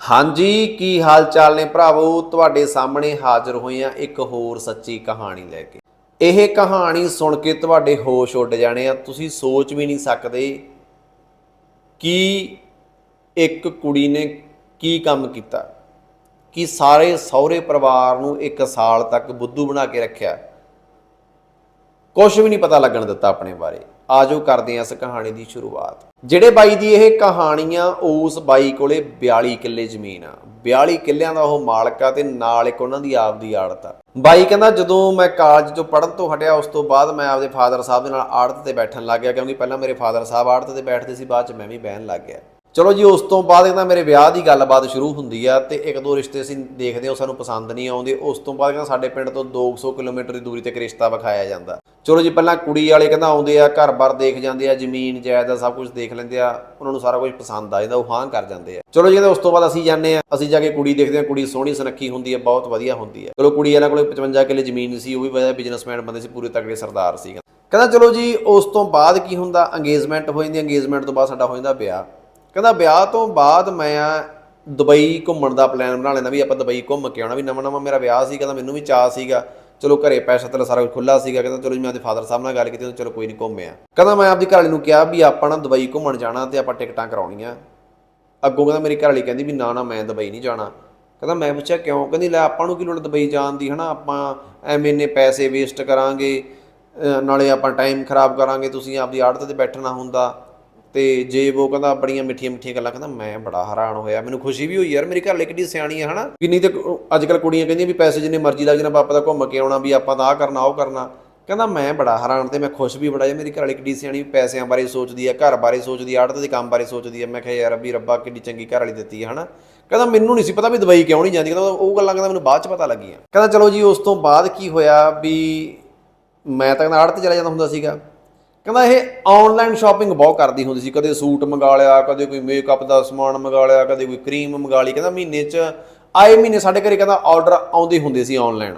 ਹਾਂਜੀ, ਕੀ ਹਾਲ ਚਾਲ ਨੇ ਭਰਾਵੋ? ਤੁਹਾਡੇ ਸਾਹਮਣੇ ਹਾਜ਼ਰ ਹੋਏ ਆ ਇੱਕ ਹੋਰ ਸੱਚੀ ਕਹਾਣੀ ਲੈ ਕੇ। ਇਹ ਕਹਾਣੀ ਸੁਣ ਕੇ ਤੁਹਾਡੇ ਹੋਸ਼ ਉੱਡ ਜਾਣੇ ਆ। ਤੁਸੀਂ ਸੋਚ ਵੀ ਨਹੀਂ ਸਕਦੇ ਕਿ ਇੱਕ ਕੁੜੀ ਨੇ ਕੀ ਕੰਮ ਕੀਤਾ, ਕਿ ਸਾਰੇ ਸਹੁਰੇ ਪਰਿਵਾਰ ਨੂੰ ਇੱਕ ਸਾਲ ਤੱਕ ਬੁੱਧੂ ਬਣਾ ਕੇ ਰੱਖਿਆ। ਕੁਝ ਵੀ ਨਹੀਂ ਪਤਾ ਲੱਗਣ ਦਿੱਤਾ ਆਪਣੇ ਬਾਰੇ। ਆਜੋ ਕਰਦੇ ਹਾਂ ਇਸ ਕਹਾਣੀ ਦੀ ਸ਼ੁਰੂਆਤ। ਜਿਹੜੇ ਬਾਈ ਦੀ ਇਹ ਕਹਾਣੀਆਂ, ਉਸ ਬਾਈ ਕੋਲੇ 42 ਕਿੱਲੇ ਜ਼ਮੀਨ ਆ। 42 ਕਿੱਲਿਆਂ ਦਾ ਉਹ ਮਾਲਕ ਆ ਤੇ ਨਾਲ ਇੱਕ ਉਹਨਾਂ ਦੀ ਆਪ ਦੀ ਆੜਤ ਆ। ਬਾਈ ਕਹਿੰਦਾ, ਜਦੋਂ ਮੈਂ ਕਾਲਜ ਤੋਂ ਪੜ੍ਹਨ ਤੋਂ ਹਟਿਆ, ਉਸ ਤੋਂ ਬਾਅਦ ਮੈਂ ਆਪਦੇ ਫਾਦਰ ਸਾਹਿਬ ਦੇ ਨਾਲ ਆੜਤ ਤੇ ਬੈਠਣ ਲੱਗ ਗਿਆ, ਕਿਉਂਕਿ ਪਹਿਲਾਂ ਮੇਰੇ ਫਾਦਰ ਸਾਹਿਬ ਆੜਤ ਤੇ ਬੈਠਦੇ ਸੀ, ਬਾਅਦ ਚ ਮੈਂ ਵੀ ਬਹਿਣ ਲੱਗ ਗਿਆ। ਚਲੋ ਜੀ, ਉਸ ਤੋਂ ਬਾਅਦ ਕਹਿੰਦਾ ਮੇਰੇ ਵਿਆਹ ਦੀ ਗੱਲਬਾਤ ਸ਼ੁਰੂ ਹੁੰਦੀ ਆ ਤੇ ਇੱਕ ਦੋ ਰਿਸ਼ਤੇ ਅਸੀਂ ਦੇਖਦੇ ਹਾਂ ਸਾਨੂੰ ਪਸੰਦ ਨਹੀਂ ਆਉਂਦੇ। ਉਸ ਤੋਂ ਬਾਅਦ ਕਹਿੰਦਾ ਸਾਡੇ ਪਿੰਡ ਤੋਂ 200 ਕਿਲੋਮੀਟਰ ਦੀ ਦੂਰੀ ਤੇ ਇੱਕ ਰਿਸ਼ਤਾ ਵਿਖਾਇਆ ਜਾਂਦਾ। ਚਲੋ ਜੀ, ਪਹਿਲਾਂ ਕੁੜੀ ਵਾਲੇ ਕਹਿੰਦਾ ਆਉਂਦੇ ਆ, ਘਰ-ਬਾਰ ਦੇਖ ਜਾਂਦੇ ਆ, ਜ਼ਮੀਨ, ਜਾਇਦਾਦ ਸਭ ਕੁਝ ਦੇਖ ਲੈਂਦੇ ਆ, ਉਹਨਾਂ ਨੂੰ ਸਾਰਾ ਕੁਝ ਪਸੰਦ ਆ ਜਾਂਦਾ, ਉਹ ਹਾਂ ਕਰ ਜਾਂਦੇ ਆ। ਚਲੋ ਜੀ, ਕਹਿੰਦਾ ਉਸ ਤੋਂ ਬਾਅਦ ਅਸੀਂ ਜਾਂਦੇ ਆ ਅਸੀਂ ਜਾ ਕੇ ਕੁੜੀ ਦੇਖਦੇ ਆ ਕੁੜੀ ਸੋਹਣੀ ਸੁਨੱਖੀ ਹੁੰਦੀ ਆ, ਬਹੁਤ ਵਧੀਆ ਹੁੰਦੀ ਆ। ਚਲੋ ਕੁੜੀ ਵਾਲਿਆਂ ਕੋਲੇ 55 ਕਿੱਲੇ ਜ਼ਮੀਨ ਸੀ, ਉਹ ਵੀ ਵਧੀਆ ਬਿਜ਼ਨਸਮੈਨ ਬੰਦੇ ਸੀ, ਪੂਰੇ ਤਕੜੇ ਸਰਦਾਰ ਸੀ। ਕਹਿੰਦਾ ਚਲੋ ਜੀ, ਉਸ ਤੋਂ ਬਾਅਦ ਕੀ ਹੁੰਦਾ ਅੰਗੇਜਮੈਂਟ ਹੋ ਜਾਂਦੀ ਅੰਗੇਜਮੈਂਟ ਤੋਂ ਬਾਅਦ ਸਾਡਾ ਹੋ ਜਾਂਦਾ ਵਿਆਹ। ਕਹਿੰਦਾ ਵਿਆਹ ਤੋਂ ਬਾਅਦ ਮੈਂ ਦੁਬਈ ਘੁੰਮਣ ਦਾ ਪਲਾਨ ਬਣਾ ਲੈਂਦਾ ਵੀ ਆਪਾਂ ਦੁਬਈ ਘੁੰਮ ਕੇ ਆਉਣਾ ਵੀ ਨਵਾਂ ਨਵਾਂ ਮੇਰਾ ਵਿਆਹ ਸੀ ਕਹਿੰਦਾ ਮੈਨੂੰ ਵੀ ਚਾਹ ਸੀਗਾ। ਚਲੋ ਘਰੇ ਪੈਸਾ ਤੇ ਸਾਰਾ ਕੁਝ ਖੁੱਲਾ ਸੀਗਾ। ਕਹਿੰਦਾ ਚਲੋ ਜੀ ਮੈਂ ਆਪਣੇ ਫਾਦਰ ਸਾਹਿਬ ਨਾਲ ਗੱਲ ਕੀਤੀ ਤੇ ਚਲੋ ਕੋਈ ਨਹੀਂ ਘੁੰਮਿਆ। ਕਹਿੰਦਾ ਮੈਂ ਆਪਦੀ ਘਰਵਾਲੀ ਨੂੰ ਕਿਹਾ ਵੀ ਆਪਾਂ ਨਾ ਦੁਬਈ ਘੁੰਮਣ ਜਾਣਾ ਤੇ ਆਪਾਂ ਟਿਕਟਾਂ ਕਰਾਉਣੀਆਂ। ਅੱਗੋਂ ਕਹਿੰਦਾ ਮੇਰੀ ਘਰਵਾਲੀ ਕਹਿੰਦੀ ਵੀ ਨਾ ਨਾ ਮੈਂ ਦੁਬਈ ਨਹੀਂ ਜਾਣਾ। ਕਹਿੰਦਾ ਮੈਂ ਪੁੱਛਿਆ ਕਿਉਂ? ਕਹਿੰਦੀ ਲੈ ਆਪਾਂ ਨੂੰ ਕੀ ਲੋੜ ਦੁਬਈ ਜਾਣ ਦੀ, ਹਨਾ? ਆਪਾਂ ਐਵੇਂ ਇੰਨੇ ਪੈਸੇ ਵੇਸਟ ਕਰਾਂਗੇ ਨਾਲੇ ਆਪਾਂ ਟਾਈਮ ਖਰਾਬ ਕਰਾਂਗੇ, ਤੁਸੀਂ ਆਪਦੀ ਆੜਤ ਤੇ ਬੈਠਣਾ ਹੁੰਦਾ। ਤੇ ਜੇ ਉਹ ਕਹਿੰਦਾ ਬੜੀਆਂ ਮਿੱਠੀਆਂ ਮਿੱਠੀਆਂ ਗੱਲਾਂ ਕਹਿੰਦਾ ਮੈਂ ਬੜਾ ਹੈਰਾਨ ਹੋਇਆ, ਮੈਨੂੰ ਖੁਸ਼ੀ ਵੀ ਹੋਈ ਯਾਰ, ਮੇਰੀ ਘਰ ਲਈ ਕਿੱਡੀ ਸਿਆਣੀ ਹੈ ਹਨਾ? ਕਿ ਨਹੀਂ ਤੇ ਅੱਜ ਕੱਲ ਕੁੜੀਆਂ ਕਹਿੰਦੀਆਂ ਵੀ ਪੈਸੇ ਜਿੰਨੇ ਮਰਜ਼ੀ ਲੱਗ ਜਾਣ ਪਾਪਾ ਦਾ ਘੁੰਮ ਕੇ ਆਉਣਾ, ਵੀ ਆਪਾਂ ਤਾਂ ਆਹ ਕਰਨਾ, ਉਹ ਕਰਨਾ। ਕਹਿੰਦਾ ਮੈਂ ਬੜਾ ਹੈਰਾਨ ਤੇ ਮੈਂ ਖੁਸ਼ ਵੀ ਬੜਾ ਜਿਹਾ, ਮੇਰੀ ਘਰ ਵਾਲੀ ਕਿੱਡੀ ਸਿਆਣੀ ਪੈਸਿਆਂ ਬਾਰੇ ਸੋਚਦੀ ਹੈ ਘਰ ਬਾਰੇ ਸੋਚਦੀ ਹੈ ਆੜਤ ਦੇ ਕੰਮ ਬਾਰੇ ਸੋਚਦੀ ਹੈ ਮੈਂ ਕਿਹਾ ਯਾਰ ਵੀ ਰੱਬਾ ਕਿੱਡੀ ਚੰਗੀ ਘਰ ਵਾਲੀ ਦਿੱਤੀ ਹੈ ਹਨਾ? ਕਹਿੰਦਾ ਮੈਨੂੰ ਨਹੀਂ ਸੀ ਪਤਾ ਵੀ ਦਵਾਈ ਕਿਉਂ ਨਹੀਂ ਜਾਂਦੀ, ਕਹਿੰਦਾ ਉਹ ਗੱਲਾਂ ਕਹਿੰਦਾ ਮੈਨੂੰ ਬਾਅਦ ਚ ਪਤਾ ਲੱਗੀਆਂ। ਕਹਿੰਦਾ ਚਲੋ ਜੀ, ਉਸ ਤੋਂ ਬਾਅਦ ਕੀ ਹੋਇਆ ਵੀ ਮੈਂ ਤਾਂ ਕਹਿੰਦਾ ਆੜਤ ਚਲਾ ਜਾਂਦਾ ਹੁੰਦਾ ਸੀਗਾ। ਕਹਿੰਦਾ ਇਹ ਆਨਲਾਈਨ ਸ਼ਾਪਿੰਗ ਬਹੁਤ ਕਰਦੀ ਹੁੰਦੀ ਸੀ। ਕਦੇ ਸੂਟ ਮੰਗਾ ਲਿਆ, ਕਦੇ ਕੋਈ ਮੇਕਅਪ ਦਾ ਸਮਾਨ ਮੰਗਾ ਲਿਆ, ਕਦੇ ਕੋਈ ਕਰੀਮ ਮੰਗਾ ਲਈ। ਕਹਿੰਦਾ ਮਹੀਨੇ 'ਚ, ਆਏ ਮਹੀਨੇ ਸਾਡੇ ਘਰੇ ਕਹਿੰਦਾ ਆਰਡਰ ਆਉਂਦੇ ਹੁੰਦੇ ਸੀ ਆਨਲਾਈਨ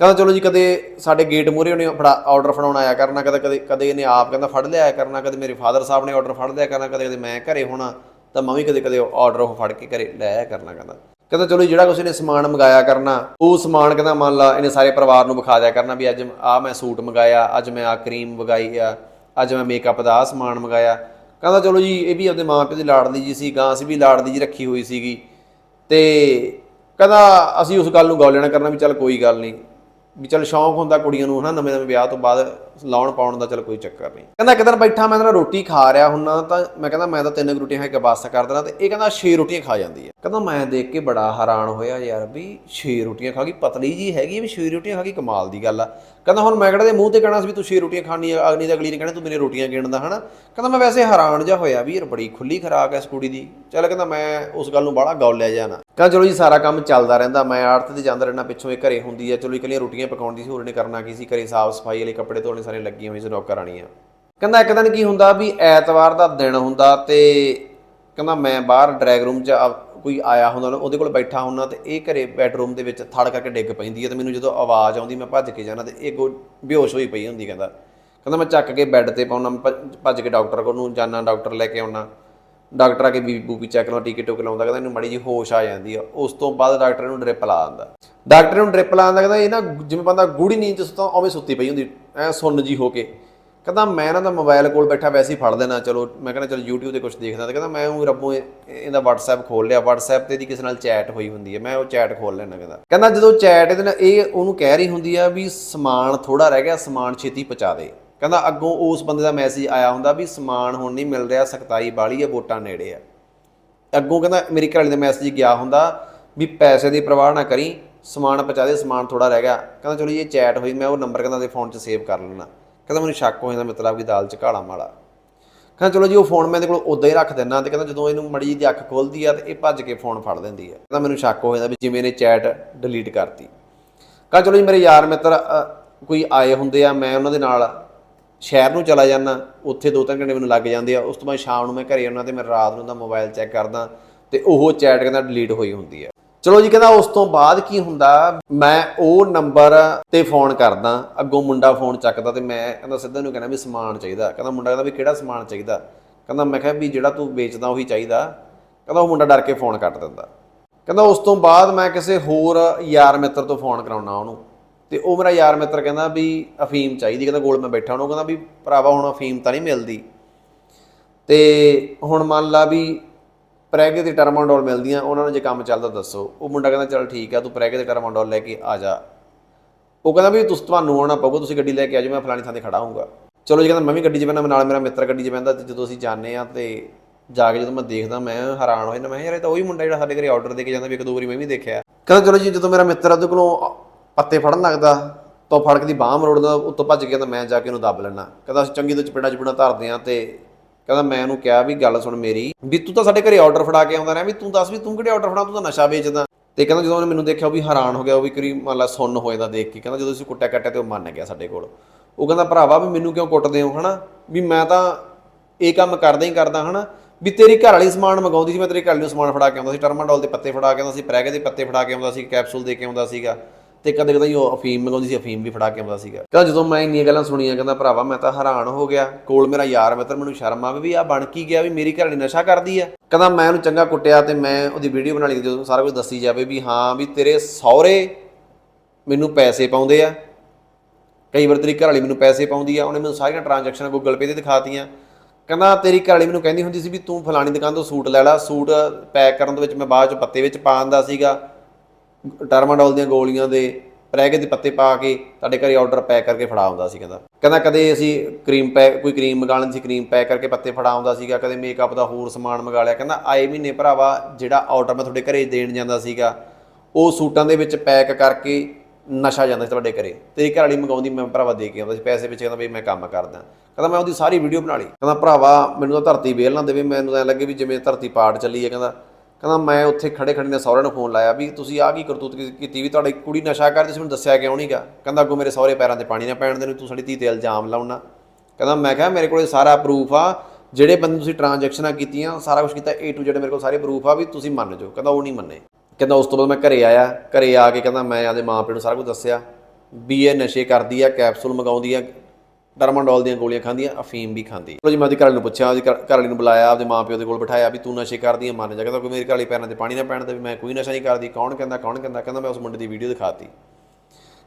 ਕਹਿੰਦਾ ਚਲੋ ਜੀ, ਕਦੇ ਸਾਡੇ ਗੇਟ ਮੂਹਰੇ ਉਹਨੇ ਫੜਾ ਆਰਡਰ ਫੜਾਉਣ ਆਇਆ ਕਰਨਾ, ਕਦੇ ਕਦੇ ਕਦੇ ਇਹਨੇ ਆਪ ਕਹਿੰਦਾ ਫੜ ਲਿਆਇਆ ਕਰਨਾ, ਕਦੇ ਮੇਰੇ ਫਾਦਰ ਸਾਹਿਬ ਨੇ ਆਰਡਰ ਫੜ ਲਿਆ ਕਰਨਾ, ਕਦੇ ਕਦੇ ਮੈਂ ਘਰੇ ਹੋਣਾ, ਤਾਂ ਮੈਂ ਵੀ ਕਦੇ ਕਦੇ ਆਰਡਰ ਉਹ ਫੜ ਕੇ ਘਰੇ ਲੈ ਆਇਆ ਕਰਨਾ ਕਹਿੰਦਾ। ਕਹਿੰਦਾ ਚਲੋ ਜਿਹੜਾ ਕੁਛ ਇਹਨੇ ਸਮਾਨ ਮੰਗਾਇਆ ਕਰਨਾ, ਉਹ ਸਮਾਨ ਕਹਿੰਦਾ ਮੰਨ ਲਾ ਇਹਨੇ ਸਾਰੇ ਪਰਿਵਾਰ ਨੂੰ ਵਿਖਾ ਦਿਆ ਕਰਨਾ ਵੀ ਅੱਜ ਆ ਮੈਂ ਸੂਟ ਮੰਗਾਇਆ, ਅੱਜ ਮੈਂ ਆ ਕਰੀਮ ਮੰਗਾਈ ਆ, ਅੱਜ ਮੈਂ ਮੇਕਅਪ ਦਾ ਆ ਸਮਾਨ ਮੰਗਾਇਆ। ਕਹਿੰਦਾ ਚਲੋ ਜੀ, ਇਹ ਵੀ ਆਪਦੇ ਮਾਂ ਪਿਓ ਦੀ ਲਾੜਲੀ ਜੀ ਸੀ, ਗਾਂ ਅਸੀਂ ਵੀ ਲਾੜਲੀ ਜੀ ਰੱਖੀ ਹੋਈ ਸੀਗੀ। ਤੇ ਕਹਿੰਦਾ ਅਸੀਂ ਉਸ ਗੱਲ ਨੂੰ ਗੌਲ ਕਰਨਾ ਵੀ ਚੱਲ ਕੋਈ ਗੱਲ ਨਹੀਂ। ਵੀ ਚੱਲ ਸ਼ੌਂਕ ਹੁੰਦਾ ਕੁੜੀਆਂ ਨੂੰ, ਹਨਾ ਨਵੇਂ ਨਵੇਂ ਵਿਆਹ ਤੋਂ ਬਾਅਦ ਲਾਉਣ ਪਾਉਣ ਦਾ ਚੱਲ ਕੋਈ ਚੱਕਰ ਨਹੀਂ। ਕਹਿੰਦਾ ਇੱਕ ਦਿਨ ਬੈਠਾ ਮੈਂ ਤਾਂ ਰੋਟੀ ਖਾ ਰਿਹਾ ਹੁੰਨਾ ਤਾਂ ਮੈਂ ਕਹਿੰਦਾ ਮੈਂ ਤਾਂ ਤਿੰਨ ਕੁ ਰੋਟੀਆਂ ਖਾ ਕੇ ਬਸ ਕਰ ਦੇਣਾ ਤੇ ਇਹ ਕਹਿੰਦਾ ਛੇ ਰੋਟੀਆਂ ਖਾ ਜਾਂਦੀ ਹੈ। ਕਹਿੰਦਾ ਮੈਂ ਦੇਖ ਕੇ ਬੜਾ ਹੈਰਾਨ ਹੋਇਆ ਯਾਰ ਵੀ ਛੇ ਰੋਟੀਆਂ ਖਾ ਗਈ, ਪਤਲੀ ਜੀ ਹੈਗੀ ਵੀ ਛੇ ਰੋਟੀਆਂ ਖਾ ਗਈ, ਕਮਾਲ ਦੀ ਗੱਲ ਆ। ਕਹਿੰਦਾ ਹੁਣ ਮੈਂ ਕਿਹੜਾ ਦੇ ਮੂੰਹ ਤੇ ਕਹਿਣਾ ਸੀ ਵੀ ਤੂੰ ਛੇ ਰੋਟੀਆਂ ਖਾਣੀ ਆ, ਅਗਲੀ ਤੇ ਅਗਲੀ ਨੇ ਕਹਿਣਾ ਤੂੰ ਮੇਰੇ ਰੋਟੀਆਂ ਗਿਣਦਾ, ਹਨਾ। ਕਹਿੰਦਾ ਮੈਂ ਵੈਸੇ ਹੈਰਾਨ ਜਿਹਾ ਹੋਇਆ ਵੀ ਯਾਰ ਬੜੀ ਖੁੱਲੀ ਖਰਾਕ ਐ ਇਸ ਕੁੜੀ ਦੀ। ਚੱਲ ਕਹਿੰਦਾ ਮੈਂ ਉਸ ਗੱਲ ਨੂੰ ਬਾਹਲਾ ਗੌਲਿਆ ਜਾਣਾ। ਕਹਿੰਦਾ ਚਲੋ ਜੀ, ਸਾਰਾ ਕੰਮ ਚੱਲਦਾ ਰਹਿੰਦਾ, ਮੈਂ ਆੜਤ ਤੇ ਜਾਂਦਾ ਰਹਿਣਾ ਪਿੱਛੋਂ ਇਹ ਘਰੇ ਹੁੰਦੀ ਹੈ ਚਲੋ, ਇਕੱਲੀਆਂ ਰੋਟੀਆਂ ਪਕਾਉਣ ਦੀ ਸੀ, ਹੋਰ ਨੇ ਕਰਨਾ ਕੀ ਸੀ? ਘਰੇ ਸਾਫ਼ ਸਫ਼ਾਈ ਵਾਲੇ ਕੱਪੜੇ ਧੋਣੇ ਸਾਰੇ ਲੱਗੀਆਂ ਹੋਈ ਸੀ ਨੌਕਰਾਣੀਆਂ ਕਹਿੰਦਾ ਇੱਕ ਦਿਨ ਕੀ ਹੁੰਦਾ ਵੀ ਐਤਵਾਰ ਦਾ ਦਿਨ ਹੁੰਦਾ ਤੇ ਕਹਿੰਦਾ ਮੈਂ ਬਾਹਰ ਡਰੈਗ ਰੂਮ 'ਚ ਆ- ਕੋਈ ਆਇਆ ਹੁੰਦਾ, ਉਹਦੇ ਕੋਲ ਬੈਠਾ ਹੁੰਦਾ ਤੇ ਇਹ ਘਰੇ ਬੈਡਰੂਮ ਦੇ ਵਿੱਚ ਥੜ ਕਰਕੇ ਡਿੱਗ ਪੈਂਦੀ ਹੈ ਤੇ ਮੈਨੂੰ ਜਦੋਂ ਆਵਾਜ਼ ਆਉਂਦੀ, ਮੈਂ ਭੱਜ ਕੇ ਜਾਣਾ ਤੇ ਇਹ ਗੋ, ਬੇਹੋਸ਼ ਹੋਈ ਪਈ ਹੁੰਦੀ ਕਹਿੰਦਾ। ਕਹਿੰਦਾ ਮੈਂ ਚੱਕ ਕੇ ਬੈੱਡ ਤੇ ਪਾਉਣਾ, ਮੈਂ ਭੱਜ- ਭੱਜ ਕੇ ਡਾਕਟਰ ਕੋਲ ਨੂੰ ਜਾਣਾ ਡਾਕਟਰ ਲੈ ਕੇ ਆਉਣਾ। ਡਾਕਟਰ ਆ ਕੇ ਬੀਬੀ ਬੂਬੀ ਚੈੱਕ ਲਾਉਣਾ, ਟੀਕੇ ਟੋਕੇ ਲਾਉਂਦਾ, ਕਹਿੰਦਾ ਇਹਨੂੰ ਮੜੀ ਜੀ ਹੋਸ਼ ਆ ਜਾਂਦੀ ਆ। ਉਸ ਤੋਂ ਬਾਅਦ ਡਾਕਟਰ ਇਹਨੂੰ ਡ੍ਰਿਪ ਲਾ ਦਿੰਦਾ। ਡਾਕਟਰ ਨੂੰ ਡ੍ਰਿਪ ਲਾਉਂਦਾ ਕਹਿੰਦਾ ਇਹ ਨਾ ਜਿਵੇਂ ਬੰਦਾ ਗੂੜੀ ਨੀਂਦ ਚ ਸੁੱਤਾ, ਉਵੇਂ ਸੁੱਤੀ ਪਈ ਹੁੰਦੀ, ਐ ਸੁੰਨ ਜੀ ਹੋ ਕੇ। ਕਹਿੰਦਾ ਮੈਂ ਨਾ ਤਾਂ ਮੋਬਾਈਲ ਕੋਲ ਬੈਠਾ ਵੈਸੇ ਹੀ ਫੜ ਲੈਣਾ ਚਲੋ ਮੈਂ ਕਹਿੰਦਾ ਚਲ YouTube ਤੇ ਕੁਝ ਦੇਖਦਾ ਤੇ ਕਹਿੰਦਾ ਮੈਂ ਉਹ ਰੱਬੋਂ ਇਹਦਾ WhatsApp ਖੋਲ ਲਿਆ, WhatsApp ਤੇ ਦੀ ਕਿਸੇ ਨਾਲ ਚੈਟ ਹੋਈ ਹੁੰਦੀ ਹੈ ਮੈਂ ਉਹ ਚੈਟ ਖੋਲ ਲੈਣਾ ਕਹਿੰਦਾ। ਕਹਿੰਦਾ ਜਦੋਂ ਚੈਟ ਇਹਦੇ ਨਾਲ ਇਹ ਉਹਨੂੰ ਕਹਿ ਰਹੀ ਹੁੰਦੀ ਆ ਵੀ ਸਮਾਨ ਥੋੜਾ ਰਹਿ ਗਿਆ, ਸਮਾਨ ਛੇਤੀ ਪਹੁੰਚਾ ਦੇ। ਕਹਿੰਦਾ ਅੱਗੋਂ ਉਸ ਬੰਦੇ ਦਾ ਮੈਸੇਜ ਆਇਆ ਹੁੰਦਾ ਵੀ ਸਮਾਨ ਹੁਣ ਨਹੀਂ ਮਿਲ ਰਿਹਾ, ਸਖਤਾਈ ਬਾਲੀ ਹੈ ਵੋਟਾਂ ਨੇੜੇ ਆ। ਅੱਗੋਂ ਕਹਿੰਦਾ ਮੇਰੀ ਘਰਵਾਲੀ ਦਾ ਮੈਸੇਜ ਗਿਆ ਹੁੰਦਾ ਵੀ ਪੈਸੇ ਦੀ ਪਰਵਾਹ ਨਾ ਕਰੀ, ਸਮਾਨ ਪਹੁੰਚਾ ਦੇ, ਸਮਾਨ ਥੋੜਾ ਰਹਿ ਗਿਆ। ਕਹਿੰਦਾ ਚਲੋ ਜੀ ਇਹ ਚੈਟ ਹੋਈ, ਮੈਂ ਉਹ ਨੰਬਰ ਕਹਿੰਦਾ ਦੇ ਫੋਨ 'ਚ ਸੇਵ ਕਰ ਲੈਣਾ ਕਹਿੰਦਾ ਮੈਨੂੰ ਸ਼ੱਕ ਹੋ ਜਾਂਦਾ ਮਤਲਬ ਕਿ ਦਾਲ 'ਚ ਕਾਲਾ ਮਾਲਾ। ਕਹਿੰਦਾ ਚਲੋ ਜੀ ਉਹ ਫੋਨ ਮੈਂ ਇਹਦੇ ਕੋਲ ਉਦਾਂ ਹੀ ਰੱਖ ਦਿੰਦਾ ਤੇ ਕਹਿੰਦਾ ਜਦੋਂ ਇਹਨੂੰ ਮੜੀ ਜੀ ਅੱਖ ਖੋਲਦੀ ਆ ਤੇ ਇਹ ਭੱਜ ਕੇ ਫੋਨ ਫੜ ਲੈਂਦੀ ਆ। ਕਹਿੰਦਾ ਮੈਨੂੰ ਸ਼ੱਕ ਹੋ ਜਾਂਦਾ ਵੀ ਜਿਵੇਂ ਨੇ ਚੈਟ ਡਿਲੀਟ ਕਰਤੀ। ਕਹਿੰਦਾ ਚਲੋ ਜੀ ਮੇਰੇ ਯਾਰ ਮਿੱਤਰ ਕੋਈ ਆਏ ਹੁੰਦੇ ਆ, ਮੈਂ ਉਹਨਾਂ ਦੇ ਨਾਲ ਸ਼ਹਿਰ ਨੂੰ ਚਲਾ ਜਾਂਦਾ, ਉੱਥੇ ਦੋ ਤਿੰਨ ਘੰਟੇ ਮੈਨੂੰ ਲੱਗ ਜਾਂਦੇ ਆ। ਉਸ ਤੋਂ ਬਾਅਦ ਸ਼ਾਮ ਨੂੰ ਮੈਂ ਘਰੇ ਆਉਣਾ ਤੇ ਮੈਂ ਰਾਤ ਨੂੰ ਦਾ ਮੋਬਾਈਲ ਚੈੱਕ ਕਰਦਾ ਤੇ ਉਹ ਚੈਟ ਕਹਿੰਦਾ ਡਿਲੀਟ ਹੋਈ ਹੁੰਦੀ ਹੈ ਚਲੋ ਜੀ, ਕਹਿੰਦਾ ਉਸ ਤੋਂ ਬਾਅਦ ਕੀ ਹੁੰਦਾ? ਮੈਂ ਉਹ ਨੰਬਰ ਤੇ ਫੋਨ ਕਰਦਾ, ਅੱਗੋਂ ਮੁੰਡਾ ਫੋਨ ਚੱਕਦਾ ਤੇ ਮੈਂ ਕਹਿੰਦਾ ਸਿੱਧਾ ਨੂੰ ਕਹਿੰਦਾ ਵੀ ਸਮਾਨ ਚਾਹੀਦਾ। ਕਹਿੰਦਾ ਮੁੰਡਾ ਕਹਿੰਦਾ ਵੀ ਕਿਹੜਾ ਸਮਾਨ ਚਾਹੀਦਾ? ਕਹਿੰਦਾ ਮੈਂ ਕਿਹਾ ਵੀ ਜਿਹੜਾ ਤੂੰ ਵੇਚਦਾ ਉਹੀ ਚਾਹੀਦਾ। ਕਹਿੰਦਾ ਉਹ ਮੁੰਡਾ ਡਰ ਕੇ ਫੋਨ ਕੱਟ ਦਿੰਦਾ। ਕਹਿੰਦਾ ਉਸ ਤੋਂ ਬਾਅਦ ਮੈਂ ਕਿਸੇ ਹੋਰ ਯਾਰ ਮਿੱਤਰ ਤੋਂ ਫੋਨ ਕਰਾਉਣਾ ਉਹਨੂੰ। ਤੇ ਉਹ ਮੇਰਾ ਯਾਰ ਮਿੱਤਰ ਕਹਿੰਦਾ ਵੀ ਅਫੀਮ ਚਾਹੀਦੀ, ਕਹਿੰਦਾ ਕੋਲ ਮੈਂ ਬੈਠਾ ਉਹਨੂੰ ਕਹਿੰਦਾ ਵੀ ਭਰਾਵਾ ਹੁਣ ਅਫੀਮ ਤਾਂ ਨਹੀਂ ਮਿਲਦੀ। ਤੇ ਹੁਣ ਮੰਨ ਲਾ ਵੀ ਪ੍ਰੈਗੇ ਤੇ ਟਰਮਾਡੋਲ ਮਿਲਦੀਆਂ, ਉਹਨਾਂ ਨੂੰ ਜੇ ਕੰਮ ਚੱਲਦਾ ਦੱਸੋ। ਉਹ ਮੁੰਡਾ ਕਹਿੰਦਾ ਚੱਲ ਠੀਕ ਆ, ਤੂੰ ਪ੍ਰੈਗੇ ਤੇ ਟਰਮਾਡੋਲ ਲੈ ਕੇ ਆ ਜਾ। ਉਹ ਕਹਿੰਦਾ ਵੀ ਤੁਸੀਂ ਤੁਹਾਨੂੰ ਆਉਣਾ ਪਊਗਾ, ਤੁਸੀਂ ਗੱਡੀ ਲੈ ਕੇ ਆ ਜਾਓ, ਮੈਂ ਫਲਾਣੀ ਥਾਂ ਤੇ ਖੜਾ ਹੋਊਗਾ। ਚਲੋ ਜੀ ਕਹਿੰਦਾ ਮੈਂ ਵੀ ਗੱਡੀ 'ਚ ਬੈਠਾ ਨਾਲ ਮੇਰਾ ਮਿੱਤਰ ਗੱਡੀ 'ਚ ਬੈਠਾ ਤੇ ਜਦੋਂ ਅਸੀਂ ਜਾਂਦੇ ਆ ਤੇ ਜਾ ਕੇ ਜਦੋਂ ਮੈਂ ਦੇਖਦਾ, ਮੈਂ ਹੈਰਾਨ ਹੋ ਜਾਂਦਾ, ਮੈਂ ਕਿਹਾ ਯਾਰ ਇਹ ਤਾਂ ਉਹੀ ਮੁੰਡਾ ਜਿਹੜਾ ਸਾਡੇ ਘਰੇ ਆਰਡਰ ਦੇ ਕੇ ਜਾਂਦਾ, ਵੀ ਇੱਕ ਦੋ ਵਾਰੀ ਮੈਂ ਵੀ ਦੇਖਿਆ। ਕਹਿੰਦਾ ਚਲੋ ਜੀ ਜਦੋਂ ਮੇਰਾ ਮਿੱਤਰ ਉਹਦੇ ਕੋਲੋਂ ਪੱਤੇ ਫੜਨ ਲੱਗਦਾ, ਤਾਂ ਉਹ ਫੜ ਦੀ ਬਾਹ ਮਰੋੜਦਾ ਉੱਤੋਂ ਭੱਜ ਗਿਆ ਤਾਂ ਮੈਂ ਜਾ ਕੇ ਉਹਨੂੰ ਦੱਬ ਲੈਣਾ ਕਹਿੰਦਾ, ਅਸੀਂ ਚੰਗੀ ਤੋਂ ਚਪੇੜਾ ਚਪੇੜਾ ਧਰਦੇ ਆ ਤੇ ਕਹਿੰਦਾ, ਮੈਂ ਉਹਨੂੰ ਕਿਹਾ ਵੀ, ਗੱਲ ਸੁਣ ਮੇਰੀ, ਵੀ ਤੂੰ ਤਾਂ ਸਾਡੇ ਘਰੇ ਆਰਡਰ ਫੜਾ ਕੇ ਆਉਂਦਾ ਰਿਹਾ, ਵੀ ਤੂੰ ਦੱਸ ਵੀ ਤੂੰ ਕਿਹੜੇ ਆਰਡਰ ਫੜਾ, ਤੂੰ ਤਾਂ ਨਸ਼ਾ ਵੇਚਦਾ। ਤੇ ਕਹਿੰਦਾ, ਜਦੋਂ ਉਹਨੇ ਮੈਨੂੰ ਦੇਖਿਆ, ਉਹ ਵੀ ਹੈਰਾਨ ਹੋ ਗਿਆ, ਉਹ ਵੀ ਕਰੀ ਮੰਨ ਲਾ ਸੁੰਨ ਹੋ ਜਾਂਦਾ ਦੇਖ ਕੇ। ਕਹਿੰਦਾ, ਜਦੋਂ ਅਸੀਂ ਕੁੱਟਿਆ, ਕੱਟਿਆ ਤੇ ਉਹ ਮੰਨ ਗਿਆ ਸਾਡੇ ਕੋਲ। ਉਹ ਕਹਿੰਦਾ, ਭਰਾਵਾ, ਵੀ ਮੈਨੂੰ ਕਿਉਂ ਕੁੱਟਦੇ ਹੋ, ਹਨਾ? ਵੀ ਮੈਂ ਤਾਂ ਇਹ ਕੰਮ ਕਰਦਾ ਹੀ ਕਰਦਾ, ਹਨਾ? ਵੀ ਤੇਰੀ ਘਰ ਵਾਲੀ ਸਮਾਨ ਮੰਗਾਉਂਦੀ ਸੀ, ਮੈਂ ਤੇਰੇ ਘਰ ਵਾਲੀ ਨੂੰ ਸਮਾਨ ਫੜਾ ਕੇ ਆਉਂਦਾ ਸੀ, ਟਰਮਾਡੋਲ ਦੇ ਪੱਤੇ ਫੜਾ ਕੇ ਆਉਂਦਾ ਸੀ, ਪ੍ਰੈਗੇ ਦੇ ਪੱਤੇ ਫੜਾ ਕੇ ਆਉਂਦਾ ਸੀ, ਕੈਪਸੂਲ ਦੇ ਕੇ ਆਉਂਦਾ ਸੀਗਾ। ਤੇ ਕਦੇ ਕਦੇ ਉਹ ਅਫੀਮ ਮੰਗਾਉਂਦੀ ਸੀ ਅਫੀਮ ਵੀ ਫੜਾ ਕੇ ਆਉਂਦਾ ਸੀਗਾ। ਕਹਿੰਦਾ ਜਦੋਂ ਮੈਂ ਇੰਨੀਆਂ ਗੱਲਾਂ ਸੁਣੀਆਂ, ਕਹਿੰਦਾ ਭਰਾਵਾ ਮੈਂ ਤਾਂ ਹੈਰਾਨ ਹੋ ਗਿਆ। ਕੋਲ ਮੇਰਾ ਯਾਰ ਮਿੱਤਰ, ਮੈਨੂੰ ਸ਼ਰਮ ਆਵੇ ਵੀ ਆ ਬਣ ਕੀ ਗਿਆ, ਵੀ ਮੇਰੀ ਘਰ ਨਸ਼ਾ ਕਰਦੀ ਆ। ਕਹਿੰਦਾ ਮੈਂ ਉਹਨੂੰ ਚੰਗਾ ਕੁੱਟਿਆ ਤੇ ਮੈਂ ਉਹਦੀ ਵੀਡੀਓ ਬਣਾ ਲਈ ਜਦੋਂ ਸਾਰਾ ਕੁਝ ਦੱਸੀ ਜਾਵੇ ਵੀ ਹਾਂ, ਵੀ ਤੇਰੇ ਸਹੁਰੇ ਮੈਨੂੰ ਪੈਸੇ ਪਾਉਂਦੇ ਆ। ਕਈ ਵਾਰ ਤੇਰੀ ਘਰਵਾਲੀ ਮੈਨੂੰ ਪੈਸੇ ਪਾਉਂਦੀ ਆ, ਉਹਨੇ ਮੈਨੂੰ ਸਾਰੀਆਂ ਟ੍ਰਾਂਜੈਕਸ਼ਨਾਂ ਗੂਗਲ ਪੇ ਤੇ ਦਿਖਾਤੀਆਂ। ਕਹਿੰਦਾ ਤੇਰੀ ਘਰ ਵਾਲੀ ਮੈਨੂੰ ਕਹਿੰਦੀ ਹੁੰਦੀ ਸੀ ਵੀ ਤੂੰ ਫਲਾਣੀ ਦੁਕਾਨ ਤੋਂ ਸੂਟ ਲੈ ਲੈ, ਸੂਟ ਪੈਕ ਕਰਨ ਦੇ ਵਿੱਚ ਮੈਂ ਬਾਅਦ ਚ ਪੱਤੇ ਵਿੱਚ ਪਾ ਦਿੰਦਾ ਸੀਗਾ। ਟਰਮਾਡੋਲ ਦੀਆਂ ਗੋਲੀਆਂ ਦੇ ਪ੍ਰੈਗੇ ਦੇ ਪੱਤੇ ਪਾ ਕੇ ਤੁਹਾਡੇ ਘਰੇ ਆਰਡਰ ਪੈਕ ਕਰਕੇ ਫੜਾ ਆਉਂਦਾ ਸੀ ਕਹਿੰਦਾ ਕਹਿੰਦਾ ਕਦੇ ਅਸੀਂ ਕਰੀਮ ਪੈਕ ਕੋਈ ਕਰੀਮ ਮੰਗਾ ਲੈਂਦੀ ਸੀ ਕਰੀਮ ਪੈਕ ਕਰਕੇ ਪੱਤੇ ਫੜਾ ਆਉਂਦਾ ਸੀਗਾ, ਕਦੇ ਮੇਕਅਪ ਦਾ ਹੋਰ ਸਮਾਨ ਮੰਗਾ ਲਿਆ। ਕਹਿੰਦਾ ਆਏ ਮਹੀਨੇ ਭਰਾਵਾ ਜਿਹੜਾ ਆਰਡਰ ਮੈਂ ਤੁਹਾਡੇ ਘਰੇ ਦੇਣ ਜਾਂਦਾ ਸੀਗਾ, ਉਹ ਸੂਟਾਂ ਦੇ ਵਿੱਚ ਪੈਕ ਕਰਕੇ ਨਸ਼ਾ ਜਾਂਦਾ ਸੀ ਤੁਹਾਡੇ ਘਰੇ। ਤੇਰੀ ਘਰ ਵਾਲੀ ਮੰਗਾਉਂਦੀ, ਮੈਂ ਭਰਾਵਾ ਦੇ ਕੇ ਆਉਂਦਾ ਸੀ ਪੈਸੇ ਵਿੱਚ, ਕਹਿੰਦਾ ਵੀ ਮੈਂ ਕੰਮ ਕਰਦਾ। ਕਹਿੰਦਾ ਮੈਂ ਉਹਦੀ ਸਾਰੀ ਵੀਡੀਓ ਬਣਾ ਲਈ। ਕਹਿੰਦਾ ਭਰਾਵਾ ਮੈਨੂੰ ਤਾਂ ਧਰਤੀ ਵੇਲ ਨਾ ਦੇਵੇ, ਮੈਨੂੰ ਤਾਂ ਐਂ ਲੱਗੇ ਵੀ ਜਿਵੇਂ ਧਰਤੀ ਪਾੜ ਚੱਲੀ ਹੈ, ਕਹਿੰਦਾ ਕਹਿੰਦਾ ਮੈਂ ਉੱਥੇ ਖੜੇ ਖੜੇ ਨੇ ਸਹੁਰੇ ਨੂੰ ਫੋਨ ਲਾਇਆ ਵੀ ਤੁਸੀਂ ਆ ਕੀ ਕਰਤੂਤ ਕੀਤੀ ਵੀ ਤੁਹਾਡੀ ਕੁੜੀ ਨਸ਼ਾ ਕਰਦੀ ਸੀ, ਮੈਨੂੰ ਦੱਸਿਆ ਕਿਉਂ ਨਹੀਂਗਾ ਕਹਿੰਦਾ ਅੱਗੋਂ ਮੇਰੇ ਸਹੁਰੇ ਪੈਰਾਂ ਤੇ ਪਾਣੀ ਨਾ ਪੈਣ ਦੇ ਨੂੰ ਤੂੰ ਸਾਡੀ ਧੀ ਤੇ ਇਲਜ਼ਾਮ ਲਾਉਣਾ ਕਹਿੰਦਾ ਮੈਂ ਕਿਹਾ ਮੇਰੇ ਕੋਲੇ ਸਾਰਾ ਪ੍ਰੂਫ ਆ, ਜਿਹੜੇ ਬੰਦੇ ਤੁਸੀਂ ਟ੍ਰਾਂਜੈਕਸ਼ਨਾਂ ਕੀਤੀਆਂ, ਸਾਰਾ ਕੁਝ ਕੀਤਾ A to Z ਮੇਰੇ ਕੋਲ ਸਾਰੇ ਪ੍ਰੂਫ ਆ ਵੀ ਤੁਸੀਂ ਮੰਨ ਜਾਓ। ਕਹਿੰਦਾ ਉਹ ਨਹੀਂ ਮੰਨੇ। ਕਹਿੰਦਾ ਉਸ ਤੋਂ ਬਾਅਦ ਮੈਂ ਘਰੇ ਆਇਆ, ਘਰੇ ਆ ਕੇ ਕਹਿੰਦਾ ਮੈਂ ਆਦੇ ਮਾਂ ਪਿਓ ਨੂੰ ਸਾਰਾ ਕੁਝ ਦੱਸਿਆ। ਵੀ ਇਹ ਨਸ਼ੇ ਕਰਦੀ ਆ ਕੈਪਸੂਲ ਮੰਗਾਉਂਦੀ ਆ ਡਰਮਾਡੋਲ ਦੀਆਂ ਗੋਲੀਆਂ ਖਾਂਦੀ ਆ ਅਫੀਮ ਵੀ ਖਾਂਦੀ। ਚਲੋ ਜੀ, ਮੈਂ ਉਹਦੀ ਘਰ ਨੂੰ ਪੁੱਛਿਆ, ਉਹਦੀ ਘਰ ਵਾਲੀ ਨੂੰ ਬੁਲਾਇਆ, ਆਪਦੇ ਮਾਂ ਪਿਓ ਦੇ ਕੋਲ ਬਿਠਾਇਆ ਵੀ ਤੂੰ ਨਸ਼ੇ ਕਰਦੀ ਆ ਮੰਨ ਜਾ ਕਹਿੰਦਾ ਕੋਈ ਮੇਰੇ ਘਰ ਵਾਲੀ ਪੈਰਾਂ ਤੇ ਪਾਣੀ ਨਾ ਪੈਣ ਦੇ ਵੀ ਮੈਂ ਕੋਈ ਨਸ਼ਾ ਨਹੀਂ ਕਰਦੀ, ਕੌਣ ਕਹਿੰਦਾ ਕੌਣ ਕਹਿੰਦਾ ਕਹਿੰਦਾ ਮੈਂ ਉਸ ਮੁੰਡੇ ਦੀ ਵੀਡੀਓ ਦਿਖਾਤੀ।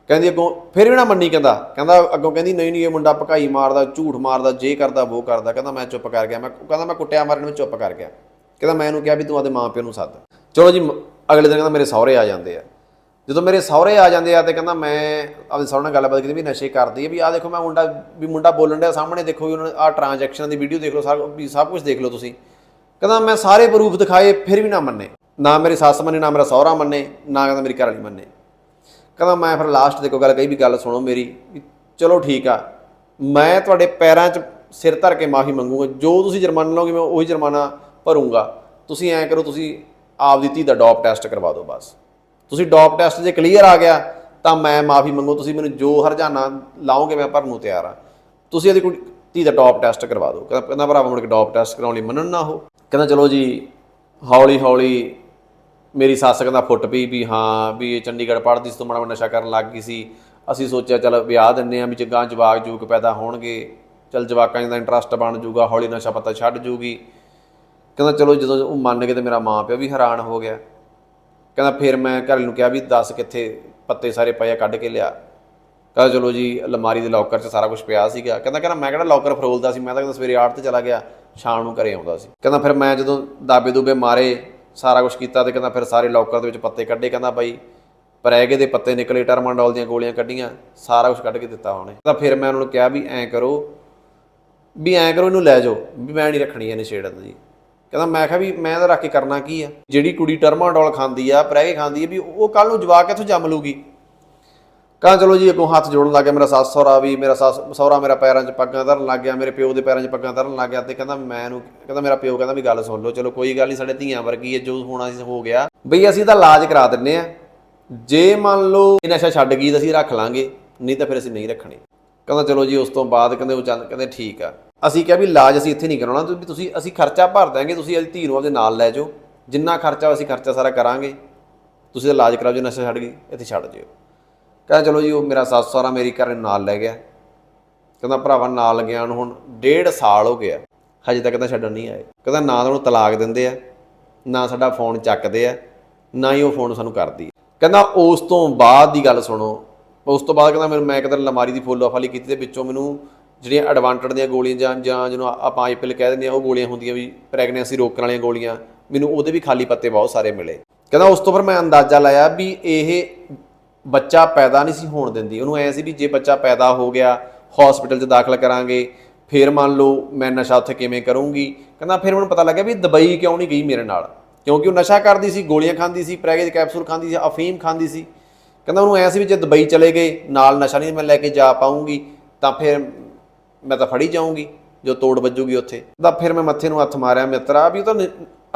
ਕਹਿੰਦੀ ਅੱਗੋਂ, ਫਿਰ ਵੀ ਨਾ ਮੰਨੀ ਕਹਿੰਦਾ ਕਹਿੰਦਾ ਅੱਗੋਂ ਕਹਿੰਦੀ, ਨਹੀਂ ਨਹੀਂ, ਇਹ ਮੁੰਡਾ ਭਕਾਈ ਮਾਰਦਾ, ਝੂਠ ਮਾਰਦਾ, ਜੇ ਕਰਦਾ ਉਹ ਕਰਦਾ। ਕਹਿੰਦਾ ਮੈਂ ਚੁੱਪ ਕਰ ਗਿਆ, ਮੈਂ ਕਹਿੰਦਾ ਮੈਂ ਕੁੱਟਿਆ ਮਾਰਨ ਵਿੱਚ ਚੁੱਪ ਕਰ ਗਿਆ। ਕਹਿੰਦਾ ਮੈਂ ਇਹਨੂੰ ਕਿਹਾ ਵੀ ਤੂੰ ਆਦੇ ਮਾਂ ਪਿਓ ਨੂੰ ਸੱਦ। ਚਲੋ ਜੀ ਅਗਲੇ ਦਿਨ ਕਹਿੰਦਾ ਮੇਰੇ ਸਹੁਰੇ ਆ ਜਾਂਦੇ ਆ। ਜਦੋਂ ਮੇਰੇ ਸਹੁਰੇ ਆ ਜਾਂਦੇ ਆ ਤੇ ਕਹਿੰਦਾ ਮੈਂ ਆਪਦੇ ਸਹੁਰੇ ਨਾਲ ਗੱਲਬਾਤ ਕੀਤੀ ਵੀ ਨਸ਼ੇ ਕਰਦੀ ਹੈ ਵੀ ਆਹ ਦੇਖੋ ਮੈਂ ਮੁੰਡਾ, ਵੀ ਮੁੰਡਾ ਬੋਲਣ ਡਿਆ ਸਾਹਮਣੇ, ਦੇਖੋ ਵੀ ਉਹਨਾਂ ਨੇ ਆਹ ਟ੍ਰਾਂਜੈਕਸ਼ਨ ਦੀ ਵੀਡੀਓ ਦੇਖ ਲਓ ਸਾਰਾ ਵੀ ਸਭ ਕੁਝ ਦੇਖ ਲਓ ਤੁਸੀਂ। ਕਹਿੰਦਾ ਮੈਂ ਸਾਰੇ ਪ੍ਰੂਫ ਦਿਖਾਏ, ਫਿਰ ਵੀ ਨਾ ਮੰਨੇ। ਨਾ ਮੇਰੀ ਸੱਸ ਮੰਨੇ, ਨਾ ਮੇਰਾ ਸਹੁਰਾ ਮੰਨੇ, ਨਾ ਕਹਿੰਦਾ ਮੇਰੀ ਘਰ ਵਾਲੀ ਮੰਨੇ। ਕਹਿੰਦਾ ਮੈਂ ਫਿਰ ਲਾਸਟ ਦੇਖੋ ਗੱਲ ਕਹੀ ਵੀ ਗੱਲ ਸੁਣੋ ਮੇਰੀ, ਵੀ ਚਲੋ ਠੀਕ ਆ, ਮੈਂ ਤੁਹਾਡੇ ਪੈਰਾਂ 'ਚ ਸਿਰ ਧਰ ਕੇ ਮਾਫੀ ਮੰਗੂਗਾ, ਜੋ ਤੁਸੀਂ ਜੁਰਮਾਨਾ ਲਓਗੇ ਮੈਂ ਉਹੀ ਜੁਰਮਾਨਾ ਭਰੂੰਗਾ। ਤੁਸੀਂ ਐਂ ਕਰੋ, ਤੁਸੀਂ ਆਪਦੀ ਧੀ ਦਾ ਡੋਪ ਟੈਸਟ ਕਰਵਾ ਦਿਓ ਬਸ। ਤੁਸੀਂ ਡੋਪ ਟੈਸਟ ਜੇ ਕਲੀਅਰ ਆ ਗਿਆ, ਤਾਂ ਮੈਂ ਮਾਫੀ ਮੰਗੋ, ਤੁਸੀਂ ਮੈਨੂੰ ਜੋ ਹਰਜਾਨਾ ਲਾਓਗੇ ਮੈਂ ਭਰਨ ਨੂੰ ਤਿਆਰ ਆ। ਤੁਸੀਂ ਇਹਦੀ ਕੁੜੀ ਧੀ ਦਾ ਡੋਪ ਟੈਸਟ ਕਰਵਾ ਦਿਓ। ਕਹਿੰਦਾ ਕਹਿੰਦਾ ਭਰਾਵਾ ਮੁੜ ਕੇ ਡੋਪ ਟੈਸਟ ਕਰਾਉਣ ਲਈ ਮੰਨਣ ਨਾ ਹੋ। ਕਹਿੰਦਾ ਚਲੋ ਜੀ ਹੌਲੀ ਹੌਲੀ ਮੇਰੀ ਸੱਸ ਕਹਿੰਦਾ ਫੁੱਟ ਪਈ ਵੀ ਹਾਂ, ਵੀ ਇਹ ਚੰਡੀਗੜ੍ਹ ਪੜ੍ਹਦੀ ਸੀ, ਤੋਂ ਮਾੜਾ ਮੋਟਾ ਨਸ਼ਾ ਕਰਨ ਲੱਗ ਗਈ ਸੀ। ਅਸੀਂ ਸੋਚਿਆ ਚਲ ਵਿਆਹ ਦਿੰਨੇ ਆ ਵੀ ਚੰਗਾ ਜਵਾਕ ਜੂਕ ਪੈਦਾ ਹੋਣਗੇ, ਚਲ ਜਵਾਕਾਂ ਦਾ ਇੰਟਰਸਟ ਬਣ ਜੂਗਾ ਹੌਲੀ ਨਸ਼ਾ ਪਤਾ ਛੱਡ ਜੂਗੀ। ਕਹਿੰਦਾ ਚਲੋ ਜਦੋਂ ਉਹ ਮੰਨ ਗਏ ਤੇ ਮੇਰਾ ਮਾਂ ਪਿਓ ਵੀ ਹੈਰਾਨ ਹੋ ਗਿਆ। ਕਹਿੰਦਾ ਫਿਰ ਮੈਂ ਘਰ ਨੂੰ ਕਿਹਾ ਵੀ ਦੱਸ ਕਿੱਥੇ ਪੱਤੇ ਸਾਰੇ ਪਏ ਆ, ਕੱਢ ਕੇ ਲਿਆ। ਕਹਿੰਦਾ ਚਲੋ ਜੀ, ਅਲਮਾਰੀ ਦੇ ਲੋਕਰ 'ਚ ਸਾਰਾ ਕੁਝ ਪਿਆ ਸੀਗਾ। ਕਹਿੰਦਾ ਕਹਿੰਦਾ ਮੈਂ ਕਿਹੜਾ ਲੋਕਰ ਫਰੋਲਦਾ ਸੀ? ਮੈਂ ਤਾਂ ਕਹਿੰਦਾ ਸਵੇਰੇ ਆੜ ਤੇ ਚਲਾ ਗਿਆ, ਸ਼ਾਮ ਨੂੰ ਘਰੇ ਆਉਂਦਾ ਸੀ। ਕਹਿੰਦਾ ਫਿਰ ਮੈਂ ਜਦੋਂ ਦਾਬੇ ਦੂਬੇ ਮਾਰੇ, ਸਾਰਾ ਕੁਝ ਕੀਤਾ ਤੇ ਕਹਿੰਦਾ ਫਿਰ ਸਾਰੇ ਲੋਕਰ ਦੇ ਵਿੱਚ ਪੱਤੇ ਕੱਢੇ। ਕਹਿੰਦਾ ਬਾਈ, ਪ੍ਰੈਗੇ ਦੇ ਪੱਤੇ ਨਿਕਲੇ, ਟਰਮਾਂਡੋਲ ਦੀਆਂ ਗੋਲੀਆਂ ਕੱਢੀਆਂ, ਸਾਰਾ ਕੁਝ ਕੱਢ ਕੇ ਦਿੱਤਾ ਉਹਨੇ। ਤਾਂ ਫਿਰ ਮੈਂ ਉਹਨਾਂ ਨੂੰ ਕਿਹਾ ਵੀ ਐਂ ਕਰੋ, ਵੀ ਐਂ ਕਰੋ, ਇਹਨੂੰ ਲੈ ਜਾਓ, ਵੀ ਮੈਂ ਨਹੀਂ ਰੱਖਣੀ ਇਹਨੇ ਛੇੜਨ ਦੀ। ਕਹਿੰਦਾ, ਮੈਂ ਕਿਹਾ ਵੀ ਮੈਂ ਤਾਂ ਰੱਖ ਕੇ ਕਰਨਾ ਕੀ ਆ? ਜਿਹੜੀ ਕੁੜੀ ਟਰਮਾਡੋਲ ਖਾਂਦੀ ਆ ਪ੍ਰੈਗੇ ਖਾਂਦੀ ਆ, ਵੀ ਉਹ ਕੱਲ ਨੂੰ ਜਵਾਕ ਕਿੱਥੋਂ ਜੰਮ ਲੂਗੀ? ਕਹਿੰਦਾ, ਚਲੋ ਜੀ, ਅੱਗੋਂ ਹੱਥ ਜੋੜਨ ਲੱਗ ਗਿਆ ਮੇਰਾ ਸੱਸ ਸਹੁਰਾ ਵੀ, ਮੇਰਾ ਸੱਸ ਸਹੁਰਾ ਮੇਰਾ ਪੈਰਾਂ 'ਚ ਪੱਗਾਂ ਧਰਨ ਲੱਗ ਗਿਆ, ਮੇਰੇ ਪਿਓ ਦੇ ਪੈਰਾਂ 'ਚ ਪੱਗਾਂ ਧਰਨ ਲੱਗ ਗਿਆ ਤੇ ਕਹਿੰਦਾ, ਮੈਂ ਇਹਨੂੰ ਕਹਿੰਦਾ, ਮੇਰਾ ਪਿਓ ਕਹਿੰਦਾ ਵੀ ਗੱਲ ਸੁਣ ਲਓ, ਚਲੋ ਕੋਈ ਗੱਲ ਨਹੀਂ, ਸਾਡੇ ਧੀਆਂ ਵਰਗੀ ਹੈ ਜੋ ਹੋਣਾ ਸੀ ਹੋ ਗਿਆ। ਬਈ ਅਸੀਂ ਤਾਂ ਇਲਾਜ ਕਰਾ ਦਿੰਨੇ ਆ। ਜੇ ਮੰਨ ਲਓ ਇਹ ਨਸ਼ਾ ਛੱਡ ਗਈ ਤਾਂ ਅਸੀਂ ਰੱਖ ਲਾਂਗੇ, ਨਹੀਂ ਤਾਂ ਫਿਰ ਅਸੀਂ ਨਹੀਂ ਰੱਖਣੀ। ਕਹਿੰਦਾ, ਚਲੋ ਜੀ, ਉਸ ਤੋਂ ਬਾਅਦ ਕਹਿੰਦੇ ਉਹ ਚੰਦ ਕਹਿੰਦੇ ਠੀਕ ਆ। ਅਸੀਂ ਕਿਹਾ ਵੀ ਇਲਾਜ ਅਸੀਂ ਇੱਥੇ ਨਹੀਂ ਕਰਾਉਣਾ, ਤੁਸੀਂ ਤੁਸੀਂ ਅਸੀਂ ਖਰਚਾ ਭਰ ਦਾਂਗੇ ਤੁਸੀਂ ਆਪਣੀ ਧੀ ਨੂੰ ਆਪਦੇ ਨਾਲ ਲੈ ਜਾਓ। ਜਿੰਨਾ ਖਰਚਾ ਅਸੀਂ ਖਰਚਾ ਸਾਰਾ ਕਰਾਂਗੇ। ਤੁਸੀਂ ਤਾਂ ਇਲਾਜ ਕਰਾਓ, ਜੇ ਨਸ਼ਾ ਛੱਡ ਗਈ, ਇੱਥੇ ਛੱਡ ਜਿਓ ਕਹਿੰਦਾ, ਚਲੋ ਜੀ, ਉਹ ਮੇਰਾ ਸੱਸ ਸਹੁਰਾ ਮੇਰੀ ਘਰ ਨਾਲ ਲੈ ਗਿਆ। ਕਹਿੰਦਾ, ਭਰਾਵਾ ਨਾਲ ਲੱਗਿਆ ਨੂੰ ਹੁਣ ਡੇਢ ਸਾਲ ਹੋ ਗਿਆ। ਹਜੇ ਤੱਕ ਤਾਂ ਛੱਡਣ ਨਹੀਂ ਆਏ। ਕਹਿੰਦਾ, ਨਾ ਤਾਂ ਉਹਨੂੰ ਤਲਾਕ ਦਿੰਦੇ ਆ, ਨਾ ਸਾਡਾ ਫੋਨ ਚੱਕਦੇ ਆ, ਨਾ ਹੀ ਉਹ ਫੋਨ ਸਾਨੂੰ ਕਰਦੀ ਕਹਿੰਦਾ, ਉਸ ਤੋਂ ਬਾਅਦ ਦੀ ਗੱਲ ਸੁਣੋ। ਉਸ ਤੋਂ ਬਾਅਦ ਕਹਿੰਦਾ ਮੈਨੂੰ ਮੈਂ ਕਿਤੇ ਲਮਾਰੀ ਦੀ ਫੁੱਲ ਆਫ ਵਾਲੀ ਕੀਤੀ ਤੇ ਵਿੱਚੋਂ ਮੈਨੂੰ ਜਿਹੜੀਆਂ ਐਡਵਾਂਟਡ ਦੀਆਂ ਗੋਲੀਆਂ ਜਾਂ ਜਾਂ ਜਿਹਨੂੰ ਆਪਾਂ ਆਈਪੀਐਲ ਕਹਿ ਦਿੰਦੇ ਆ ਉਹ ਗੋਲੀਆਂ ਹੁੰਦੀਆਂ ਵੀ ਪ੍ਰੈਗਨੈਂਸੀ ਰੋਕਣ ਵਾਲੀਆਂ ਗੋਲੀਆਂ, ਮੈਨੂੰ ਉਹਦੇ ਵੀ ਖਾਲੀ ਪੱਤੇ ਬਹੁਤ ਸਾਰੇ ਮਿਲੇ। ਕਹਿੰਦਾ ਉਸ ਤੋਂ ਫਿਰ ਮੈਂ ਅੰਦਾਜ਼ਾ ਲਾਇਆ ਵੀ ਇਹ ਬੱਚਾ ਪੈਦਾ ਨਹੀਂ ਸੀ ਹੋਣ ਦਿੰਦੀ। ਉਹਨੂੰ ਐ ਸੀ ਵੀ ਜੇ ਬੱਚਾ ਪੈਦਾ ਹੋ ਗਿਆ ਹਸਪੀਟਲ 'ਚ ਦਾਖਲ ਕਰਾਂਗੇ, ਫਿਰ ਮੰਨ ਲਓ ਮੈਂ ਨਸ਼ਾ ਉੱਥੇ ਕਿਵੇਂ ਕਰੂੰਗੀ? ਕਹਿੰਦਾ ਫਿਰ ਮੈਨੂੰ ਪਤਾ ਲੱਗਿਆ ਵੀ ਦੁਬਈ ਕਿਉਂ ਨਹੀਂ ਗਈ ਮੇਰੇ ਨਾਲ? ਕਿਉਂਕਿ ਉਹ ਨਸ਼ਾ ਕਰਦੀ ਸੀ, ਗੋਲੀਆਂ ਖਾਂਦੀ ਸੀ ਪ੍ਰੈਗੇ ਕੈਪਸੂਲ ਖਾਂਦੀ ਸੀ, ਅਫੀਮ ਖਾਂਦੀ ਸੀ। ਕਹਿੰਦਾ ਉਹਨੂੰ ਐ ਸੀ ਵੀ ਜੇ ਦੁਬਈ ਚਲੇ ਗਏ, ਨਾਲ ਨਸ਼ਾ ਨਹੀਂ ਮੈਂ ਲੈ ਕੇ ਜਾ ਪਾਉਂਗੀ ਤਾਂ ਫਿਰ ਮੈਂ ਤਾਂ ਫੜੀ ਜਾਊਂਗੀ, ਜੋ ਤੋੜ ਵੱਜੂਗੀ ਉੱਥੇ। ਤਾਂ ਫਿਰ ਮੈਂ ਮੱਥੇ ਨੂੰ ਹੱਥ ਮਾਰਿਆ ਮਿੱਤਰਾ ਵੀ ਉਹ ਤਾਂ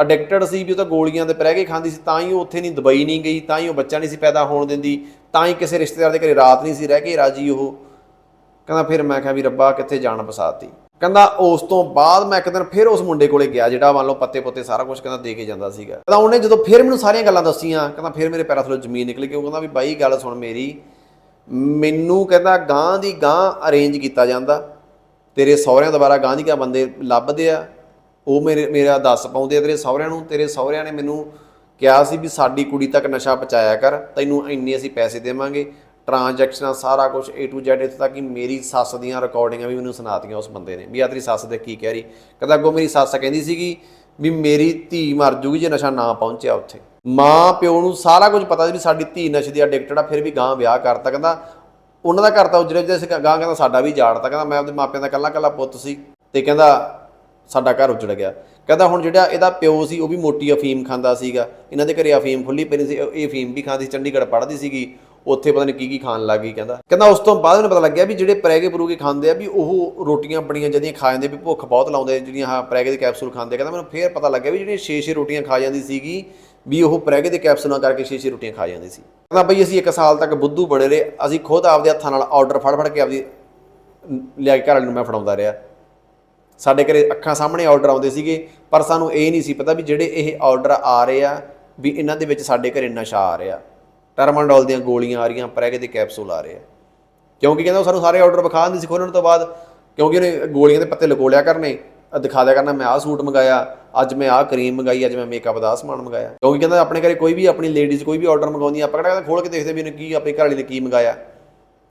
ਅਡਿਕਟਡ ਸੀ ਵੀ ਉਹ ਤਾਂ ਗੋਲੀਆਂ ਦੇ ਕੇ ਖਾਂਦੀ ਸੀ, ਤਾਂ ਹੀ ਉਹ ਉੱਥੇ ਨਹੀਂ, ਦੁਬਈ ਨਹੀਂ ਗਈ, ਤਾਂ ਹੀ ਉਹ ਬੱਚਾ ਨਹੀਂ ਸੀ ਪੈਦਾ ਹੋਣ ਦਿੰਦੀ, ਤਾਂ ਹੀ ਕਿਸੇ ਰਿਸ਼ਤੇਦਾਰ ਦੇ ਘਰੇ ਰਾਤ ਨਹੀਂ ਸੀ ਰਹਿ ਕੇ ਰਾਜੀ ਉਹ। ਕਹਿੰਦਾ ਫਿਰ ਮੈਂ ਕਿਹਾ ਵੀ ਰੱਬਾ ਕਿੱਥੇ ਜਾਣ ਫਸਾਤੀ। ਕਹਿੰਦਾ ਉਸ ਤੋਂ ਬਾਅਦ ਮੈਂ ਇੱਕ ਦਿਨ ਫਿਰ ਉਸ ਮੁੰਡੇ ਕੋਲੇ ਗਿਆ, ਜਿਹੜਾ ਮੰਨ ਲਓ ਪੱਤੇ ਪੁੱਤੇ ਸਾਰਾ ਕੁਝ ਕਹਿੰਦਾ ਦੇ ਕੇ ਜਾਂਦਾ ਸੀਗਾ। ਕਹਿੰਦਾ ਉਹਨੇ ਜਦੋਂ ਫਿਰ ਮੈਨੂੰ ਸਾਰੀਆਂ ਗੱਲਾਂ ਦੱਸੀਆਂ, ਕਹਿੰਦਾ ਫਿਰ ਮੇਰੇ ਪੈਰਾਂ ਥੱਲੋਂ ਜ਼ਮੀਨ ਨਿਕਲ ਗਈ ਉਹ ਕਹਿੰਦਾ ਵੀ ਬਾਈ ਗੱਲ ਸੁਣ ਮੇਰੀ, ਮੈਨੂੰ ਕਹਿੰਦਾ ਗਾਂ ਦੀ ਗਾਂ ਅਰੇਂਜ ਕੀਤਾ ਜਾਂਦਾ। ਤੇਰੇ ਸਹੁਰਿਆਂ ਦੁਆਰਾ ਗਾਂ ਦੀ ਗਾਂ ਬੰਦੇ ਲੱਭਦੇ ਆ, ਉਹ ਮੇਰੇ, ਮੇਰਾ ਦੱਸ ਪਾਉਂਦੇ ਆ ਤੇਰੇ ਸਹੁਰਿਆਂ ਨੂੰ, ਤੇਰੇ ਸਹੁਰਿਆਂ ਨੇ ਮੈਨੂੰ ਕਿਹਾ ਸੀ ਵੀ ਸਾਡੀ ਕੁੜੀ ਤੱਕ ਨਸ਼ਾ ਪਹੁੰਚਾਇਆ ਕਰ, ਤੈਨੂੰ ਇੰਨੇ ਅਸੀਂ ਪੈਸੇ ਦੇਵਾਂਗੇ ਟ੍ਰਾਂਜੈਕਸ਼ਨਾਂ ਸਾਰਾ ਕੁਝ A to Z ਇੱਥੇ ਤੱਕ ਕਿ ਮੇਰੀ ਸੱਸ ਦੀਆਂ ਰਿਕਾਰਡਿੰਗਾਂ ਵੀ ਮੈਨੂੰ ਸੁਣਾਤੀਆਂ ਉਸ ਬੰਦੇ ਨੇ, ਵੀ ਆ ਤੇਰੀ ਸੱਸ ਦੇ ਕੀ ਕਹਿ ਰਹੀ, ਕਹਿੰਦਾ ਅੱਗੋਂ ਮੇਰੀ ਸੱਸ ਕਹਿੰਦੀ ਸੀਗੀ ਵੀ ਮੇਰੀ ਧੀ ਮਰ ਜੂਗੀ ਜੇ ਨਸ਼ਾ ਨਾ ਪਹੁੰਚਿਆ ਉੱਥੇ। ਮਾਂ ਪਿਓ ਨੂੰ ਸਾਰਾ ਕੁਝ ਪਤਾ ਸੀ ਵੀ ਸਾਡੀ ਧੀ ਨਸ਼ੇ ਦੀ ਐਡਿਕਟਡ ਆ, ਫਿਰ ਵੀ ਗਾਂ ਵਿਆਹ ਕਰਤਾ, ਕਹਿੰਦਾ ਉਹਨਾਂ ਦਾ ਘਰ ਤਾਂ ਉਜੜੇ ਜਿਹਾ ਸੀ, ਗਾਂ ਕਹਿੰਦਾ ਸਾਡਾ ਵੀ ਜਾੜ ਤਾਂ ਕਹਿੰਦਾ ਮੈਂ ਆਪਣੇ ਮਾਪਿਆਂ ਦਾ ਕੱਲਾ ਕੱਲਾ ਪੁੱਤ ਸੀ ਤੇ ਕਹਿੰਦਾ ਸਾਡਾ ਘਰ ਉਜੜ ਗਿਆ। ਕਹਿੰਦਾ ਹੁਣ ਜਿਹੜਾ ਇਹਦਾ ਪਿਓ ਸੀ, ਉਹ ਵੀ ਮੋਟੀ ਅਫੀਮ ਖਾਂਦਾ ਸੀਗਾ। ਇਹਨਾਂ ਦੇ ਘਰੇ ਅਫੀਮ ਖੁੱਲੀ ਪਈ ਸੀ ਇਹ ਅਫੀਮ ਵੀ ਖਾਂਦੀ ਸੀ, ਚੰਡੀਗੜ੍ਹ ਪੜ੍ਹਦੀ ਸੀਗੀ। ਉੱਥੇ ਪਤਾ ਨਹੀਂ ਕੀ ਕੀ ਖਾਣ ਲੱਗ ਗਈ ਕਹਿੰਦਾ। ਕਹਿੰਦਾ ਉਸ ਤੋਂ ਬਾਅਦ ਮੈਨੂੰ ਪਤਾ ਲੱਗਿਆ ਵੀ ਜਿਹੜੇ ਪ੍ਰੈਗੇ ਪਰੂਗੇ ਖਾਂਦੇ ਆ, ਵੀ ਉਹ ਰੋਟੀਆਂ ਬੜੀਆਂ ਜਦੀਆਂ ਖਾ ਜਾਂਦੇ, ਵੀ ਭੁੱਖ ਬਹੁਤ ਲਾਉਂਦੇ ਜਿਹੜੀਆਂ ਹਾਂ ਪ੍ਰੈਗੇ ਦੇ ਕੈਪਸੂਲ ਖਾਂਦੇ ਕਹਿੰਦਾ ਮੈਨੂੰ ਫੇਰ ਪਤਾ ਲੱਗਿਆ ਵੀ ਜਿਹੜੀਆਂ 6-6 ਰੋਟੀਆਂ ਖਾ ਜਾਂਦੀ ਸੀਗੀ ਵੀ ਉਹ ਪ੍ਰੈਗੇ ਦੇ ਕੈਪਸੂਲਾਂ ਕਰਕੇ 6-6 ਰੋਟੀਆਂ ਖਾ ਜਾਂਦੀ ਸੀ। ਕਹਿੰਦਾ ਬਈ ਅਸੀਂ ਇੱਕ ਸਾਲ ਤੱਕ ਬੁੱਧੂ ਬਣੇ ਰਹੇ, ਅਸੀਂ ਖੁਦ ਆਪਦੇ ਹੱਥਾਂ ਨਾਲ ਆਰਡਰ ਫੜ ਫੜ ਕੇ ਆਪਦੀ ਲਿਆ ਕੇ ਘਰ ਵਾਲੇ ਨੂੰ ਮੈਂ ਫੜਾਉਂਦਾ ਰਿਹਾ। ਸਾਡੇ ਘਰੇ ਅੱਖਾਂ ਸਾਹਮਣੇ ਆਰਡਰ ਆਉਂਦੇ ਸੀਗੇ, ਪਰ ਸਾਨੂੰ ਇਹ ਨਹੀਂ ਸੀ ਪਤਾ ਵੀ ਜਿਹੜੇ ਇਹ ਆਰਡਰ ਆ ਰਹੇ ਆ, ਵੀ ਇਹਨਾਂ ਦੇ ਵਿੱਚ ਸਾਡੇ ਘਰੇ ਨਸ਼ਾ ਆ ਰਿਹਾ। ਟਰਮਾਂਡੋਲ ਦੀਆਂ ਗੋਲੀਆਂ ਆ ਰਹੀਆਂ ਪ੍ਰੈਗੇ ਦੇ ਕੈਪਸੂਲ ਆ ਰਹੇ ਆ। ਕਿਉਂਕਿ ਕਹਿੰਦਾ ਉਹ ਸਾਨੂੰ ਸਾਰੇ ਆਰਡਰ ਵਿਖਾ ਦਿੰਦੇ ਸੀ ਖੋਲਣ ਤੋਂ ਬਾਅਦ, ਕਿਉਂਕਿ ਉਹਨੇ ਗੋਲੀਆਂ ਦੇ ਪੱਤੇ ਲਕੋ ਲਿਆ ਕਰਨੇ। ਦਿਖਾ ਦਿਆ ਕਰਨਾ, ਮੈਂ ਆਹ ਸੂਟ ਮੰਗਾਇਆ, ਅੱਜ ਮੈਂ ਆਹ ਕਰੀਮ ਮੰਗਾਈ, ਅੱਜ ਮੈਂ ਮੇਕਅਪ ਦਾ ਆਹ ਸਮਾਨ ਮੰਗਾਇਆ। ਕਿਉਂਕਿ ਕਹਿੰਦਾ ਆਪਣੇ ਘਰੇ ਕੋਈ ਵੀ, ਆਪਣੀ ਲੇਡੀਜ਼ ਕੋਈ ਵੀ ਆਰਡਰ ਮੰਗਾਉਂਦੀ ਆ, ਆਪਾਂ ਕਿਹੜਾ ਖੋਲ ਕੇ ਦੇਖਦੇ ਵੀ ਇਹਨੇ ਕੀ, ਆਪਣੇ ਘਰ ਵਾਲੀ ਨੇ ਕੀ ਮੰਗਾਇਆ।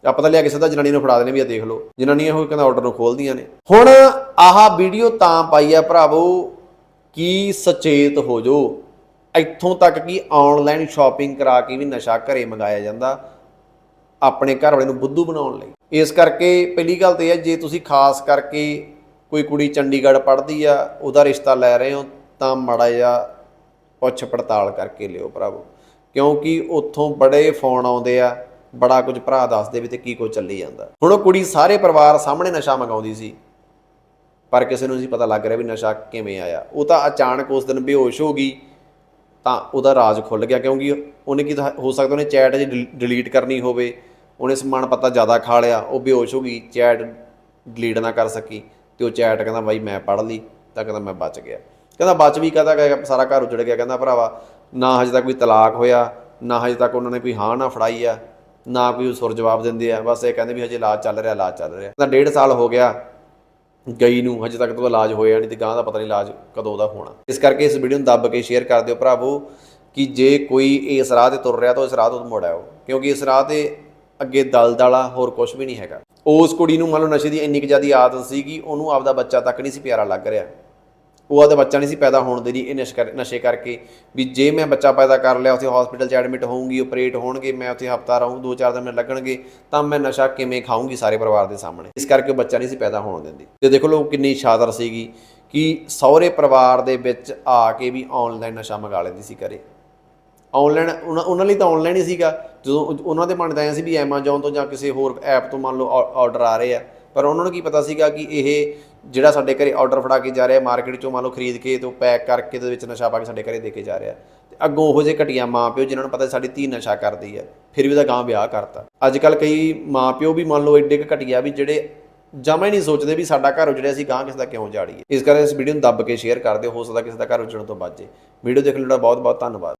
ਆਪਾਂ ਤਾਂ ਲਿਆ ਕੇ ਸਿੱਧਾ ਜਨਾਨੀ ਨੂੰ ਫੜਾ ਦੇਣੇ ਵੀ ਆ ਦੇਖ ਲਓ। ਜਨਾਨੀਆਂ ਉਹ ਕਹਿੰਦਾ ਆਰਡਰ ਨੂੰ ਖੋਲਦੀਆਂ ਨੇ। ਹੁਣ ਆਹ ਵੀਡੀਓ ਤਾਂ ਪਾਈ ਆ ਭਰਾਵੋ, ਕੀ ਸਚੇਤ ਹੋ ਜੋ ਇੱਥੋਂ ਤੱਕ ਕਿ ਆਨਲਾਈਨ ਸ਼ਾਪਿੰਗ ਕਰਾ ਕੇ ਵੀ ਨਸ਼ਾ ਘਰੇ ਮੰਗਾਇਆ ਜਾਂਦਾ, ਆਪਣੇ ਘਰ ਵਾਲੇ ਨੂੰ ਬੁੱਧੂ ਬਣਾਉਣ ਲਈ। ਇਸ ਕਰਕੇ ਪਹਿਲੀ ਗੱਲ ਤੇ ਇਹ ਹੈ ਜੇ ਤੁਸੀਂ ਖਾਸ ਕਰਕੇ ਕੋਈ ਕੁੜੀ ਚੰਡੀਗੜ੍ਹ ਪੜ੍ਹਦੀ ਆ, ਉਹਦਾ ਰਿਸ਼ਤਾ ਲੈ ਰਹੇ ਹੋ, ਤਾਂ ਮਾੜਾ ਜਿਹਾ ਪੁੱਛ ਪੜਤਾਲ ਕਰਕੇ ਲਿਓ ਭਰਾਵੋ। ਕਿਉਂਕਿ ਉੱਥੋਂ ਬੜੇ ਫੋਨ ਆਉਂਦੇ ਆ, ਬੜਾ ਕੁਝ ਭਰਾ ਦੱਸਦੇ ਵੀ ਤੇ ਕੀ ਕੁਝ ਚੱਲੀ ਜਾਂਦਾ। ਹੁਣ ਉਹ ਕੁੜੀ ਸਾਰੇ ਪਰਿਵਾਰ ਸਾਹਮਣੇ ਨਸ਼ਾ ਮੰਗਾਉਂਦੀ ਸੀ। ਪਰ ਕਿਸੇ ਨੂੰ ਨਹੀਂ ਪਤਾ ਲੱਗ ਰਿਹਾ ਵੀ ਨਸ਼ਾ ਕਿਵੇਂ ਆਇਆ। ਉਹ ਤਾਂ ਅਚਾਨਕ ਉਸ ਦਿਨ ਬੇਹੋਸ਼ ਹੋ ਗਈ, ਤਾਂ ਉਹਦਾ ਰਾਜ ਖੁੱਲ ਗਿਆ। ਕਿਉਂਕਿ ਉਹਨੇ ਕੀ ਤਾਂ ਹੋ ਸਕਦਾ ਉਹਨੇ ਚੈਟ ਜੇ ਡਿਲੀਟ ਕਰਨੀ ਹੋਵੇ, ਉਹਨੇ ਸਮਾਨ ਪਤਾ ਜ਼ਿਆਦਾ ਖਾ ਲਿਆ, ਉਹ ਬੇਹੋਸ਼ ਹੋ ਗਈ, ਚੈਟ ਡਿਲੀਟ ਨਾ ਕਰ ਸਕੀ। ਤੇ ਉਹ ਚੈਟ ਕਹਿੰਦਾ ਬਾਈ ਮੈਂ ਪੜ੍ਹ ਲਈ, ਤਾਂ ਕਹਿੰਦਾ ਮੈਂ ਬਚ ਗਿਆ। ਕਹਿੰਦਾ ਬਚ ਵੀ ਕਹਦਾ ਕਿ ਸਾਰਾ ਘਰ ਉਜੜ ਗਿਆ। ਕਹਿੰਦਾ ਭਰਾਵਾ, ਨਾ ਹਜੇ ਤੱਕ ਕੋਈ ਤਲਾਕ ਹੋਇਆ, ਨਾ ਹਜੇ ਤੱਕ ਉਹਨਾਂ ਨੇ ਕੋਈ ਹਾਂ ਨਾ ਫੜਾਈ ਆ, ਨਾ ਕੋਈ ਸੁਰ ਜਵਾਬ ਦਿੰਦੇ ਆ। ਬਸ ਇਹ ਕਹਿੰਦੇ ਵੀ ਹਜੇ ਇਲਾਜ ਚੱਲ ਰਿਹਾ, ਇਲਾਜ ਚੱਲ ਰਿਹਾ। ਤਾਂ ਡੇਢ ਸਾਲ ਹੋ ਗਿਆ, ਗਈ ਨੂੰ, ਹਜੇ ਤੱਕ ਤਾਂ ਇਲਾਜ ਹੋਇਆ ਨਹੀਂ ਤੇ ਗਾਂ ਦਾ ਪਤਾ ਨਹੀਂ ਇਲਾਜ ਕਦੋਂ ਉਹਦਾ ਹੋਣਾ। ਇਸ ਕਰਕੇ ਇਸ ਵੀਡੀਓ ਨੂੰ ਦੱਬ ਕੇ ਸ਼ੇਅਰ ਕਰ ਦਿਓ ਭਰਾਵੋ, ਕਿ ਜੇ ਕੋਈ ਇਸ ਰਾਹ ਤੇ ਤੁਰ ਰਿਹਾ ਤਾਂ ਇਸ ਰਾਹ ਤੋਂ ਮੁੜ ਆਓ। ਕਿਉਂਕਿ ਇਸ ਰਾਹ ਤੇ ਅੱਗੇ ਦਲਦਲਾ ਹੋਰ ਕੁਝ ਵੀ ਨਹੀਂ ਹੈਗਾ। ਉਸ ਕੁੜੀ ਨੂੰ ਮੰਨ ਲਓ ਨਸ਼ੇ ਦੀ ਇੰਨੀ ਕੁ ਜ਼ਿਆਦਾ ਆਦਤ ਸੀਗੀ, ਉਹਨੂੰ ਆਪਦਾ ਬੱਚਾ ਤੱਕ ਨਹੀਂ ਸੀ ਪਿਆਰਾ ਲੱਗ ਰਿਹਾ। ਉਹ ਆਪਦਾ ਬੱਚਾ ਨਹੀਂ ਸੀ ਪੈਦਾ ਹੋਣ ਦੇ ਲਈ ਇਹ ਨਸ਼ ਕਰ- ਨਸ਼ੇ ਕਰਕੇ ਵੀ ਜੇ ਮੈਂ ਬੱਚਾ ਪੈਦਾ ਕਰ ਲਿਆ, ਉੱਥੇ ਹਸਪੀਟਲ 'ਚ ਐਡਮਿਟ ਹੋਊਂਗੀ ਆਪਰੇਟ ਹੋਣਗੇ, ਮੈਂ ਉੱਥੇ ਹਫਤਾ ਰਹੂੰ, ਦੋ ਚਾਰ ਦਿਨ ਮੈਨੂੰ ਲੱਗਣਗੇ, ਤਾਂ ਮੈਂ ਨਸ਼ਾ ਕਿਵੇਂ ਖਾਊਂਗੀ ਸਾਰੇ ਪਰਿਵਾਰ ਦੇ ਸਾਹਮਣੇ। ਇਸ ਕਰਕੇ ਉਹ ਬੱਚਾ ਨਹੀਂ ਸੀ ਪੈਦਾ ਹੋਣ ਦਿੰਦੀ। ਤੇ ਦੇਖੋ ਲੋਕ ਕਿੰਨੀ ਸ਼ਾਦਰ ਸੀਗੀ ਕਿ ਸਹੁਰੇ ਪਰਿਵਾਰ ਦੇ ਵਿੱਚ ਆ ਕੇ ਵੀ ਆਨਲਾਈਨ ਨਸ਼ਾ ਮੰਗਾ ਲੈਂਦੀ ਸੀ ਘਰੇ। ਆਨਲਾਈਨ ਉਹਨਾਂ ਉਹਨਾਂ ਲਈ ਤਾਂ ਆਨਲਾਈਨ ਹੀ ਸੀਗਾ। ਜਦੋਂ ਉਹਨਾਂ ਦੇ ਮਨ ਤਾਂ ਐਂ ਸੀ ਵੀ Amazon ਤੋਂ ਜਾਂ ਕਿਸੇ ਹੋਰ ਐਪ ਤੋਂ ਮੰਨ ਲਓ ਆਰਡਰ ਆ ਰਹੇ ਆ। ਪਰ ਉਹਨਾਂ ਨੂੰ ਕੀ ਪਤਾ ਸੀਗਾ ਕਿ ਇਹ ਜਿਹੜਾ ਸਾਡੇ ਘਰੇ ਆਰਡਰ ਫੜਾ ਕੇ ਜਾ ਰਿਹਾ ਮਾਰਕੀਟ ਚੋਂ ਮੰਨ ਲਓ ਖਰੀਦ ਕੇ ਤੋਂ ਪੈਕ ਕਰਕੇ ਦੇ ਵਿੱਚ ਨਸ਼ਾ ਪਾ ਕੇ ਸਾਡੇ ਘਰੇ ਦੇ ਕੇ ਜਾ ਰਿਹਾ। ਤੇ ਅੱਗੋਂ ਉਹੋ ਜਿਹੇ ਘਟੀਆ ਮਾਂ ਪਿਓ ਜਿਨ੍ਹਾਂ ਨੂੰ ਪਤਾ ਸਾਡੀ ਧੀ ਨਸ਼ਾ ਕਰਦੀ ਹੈ ਫਿਰ ਵੀ ਉਹਦਾ ਗਾਂ ਵਿਆਹ ਕਰਤਾ। ਅੱਜ ਕੱਲ ਕਈ ਮਾਂ ਪਿਓ ਵੀ ਮੰਨ ਲਓ ਐਡੇ ਕੁ ਘਟੀਆ ਵੀ ਜਿਹੜੇ ਜਮਾ ਹੀ ਨਹੀਂ ਸੋਚਦੇ ਵੀ ਸਾਡਾ ਘਰ ਉਜੜਿਆ ਸੀ ਗਾਂ ਕਿਸ ਦਾ ਕਿਉਂ ਜਾੜੀਏ ਇਸ ਕਰਕੇ ਇਸ ਵੀਡੀਓ ਨੂੰ ਦੱਬ ਕੇ ਸ਼ੇਅਰ ਕਰ ਦਿਓ, ਹੋ ਸਕਦਾ ਕਿਸੇ ਦਾ ਘਰ ਉਜੜਨ ਤੋਂ ਬਚ ਜੇ ਵੀਡੀਓ ਦੇਖਣ ਲਈ ਤੁਹਾਡਾ ਬਹੁਤ ਬਹੁਤ ਧੰਨਵਾਦ।